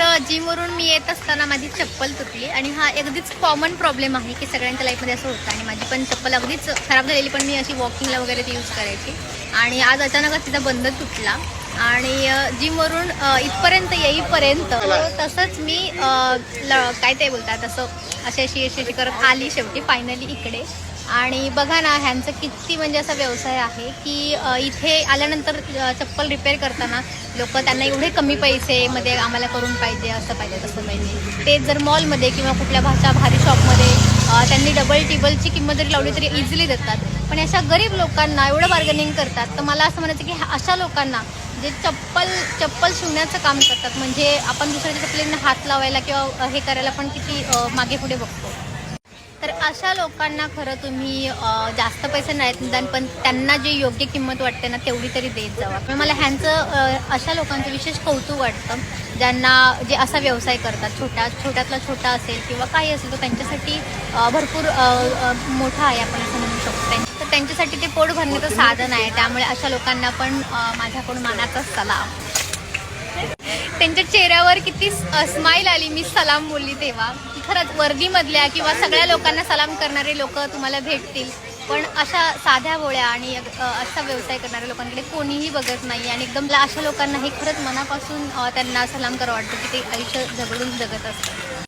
तर जिमवरून मी येत असताना माझी चप्पल तुटली आणि हा अगदीच कॉमन प्रॉब्लेम आहे की सगळ्यांच्या लाईफमध्ये असं होतं. आणि माझी पण चप्पल अगदीच खराब झालेली पण मी अशी वॉकिंगला वगैरे ती यूज करायची. आणि आज अचानकच तिचा बंद तुटला. आणि जिमवरून इथपर्यंत येईपर्यंत तसंच मी काय ते बोलतात असं अशी अशी अशी अशी करत आली शेवटी फायनली इकडे. आणि बघा ना ह्यांचं किती म्हणजे असा व्यवसाय आहे की इथे आल्यानंतर चप्पल रिपेअर करताना लोक त्यांना एवढे कमी पैसेमध्ये आम्हाला करून पाहिजे असं पाहिजे तसं पाहिजे. ते जर मॉलमध्ये किंवा कुठल्या भाषा भारी शॉपमध्ये त्यांनी डबल टेबलची किंमत जरी लावली तरी इझिली देतात. पण अशा गरीब लोकांना एवढं बार्गनिंग करतात तर मला असं म्हणायचं की अशा लोकांना जे चप्पल चप्पल शिवण्याचं काम करतात. म्हणजे आपण दुसऱ्याच्या चप्पलींना हात लावायला किंवा हे करायला पण किती मागे पुढे बघतो. तर अशा लोकांना खरं तुम्ही जास्त पैसे नाहीत निदान पण त्यांना जे योग्य किंमत वाटते ना तेवढी तरी देत जावा. पण मला ह्यांचं अशा लोकांचं विशेष कौतुक वाटतं ज्यांना जे असा व्यवसाय करतात छोटा छोट्यातला छोटा असेल किंवा काही असेल तर त्यांच्यासाठी भरपूर मोठा आहे आपण असं म्हणू शकतो. त्यांच्यासाठी ते पोट भरण्याचं साधन आहे. त्यामुळे अशा लोकांना पण माझ्याकडून मानाचा सलाम. त्यांच्या चेहऱ्यावर किती स्माईल आली. मी सलाम बोलली तेव्हा. खरंच वर्दीमधल्या किंवा सगळ्या लोकांना सलाम करणारे लोक तुम्हाला भेटतील. पण अशा साध्या भोळ्या आणि असा व्यवसाय करणाऱ्या लोकांकडे कोणीही बघत नाही. आणि एकदम अशा लोकांना हे खरंच मनापासून त्यांना सलाम करावं वाटतं की ते आयुष्य झगडून जगत असतात.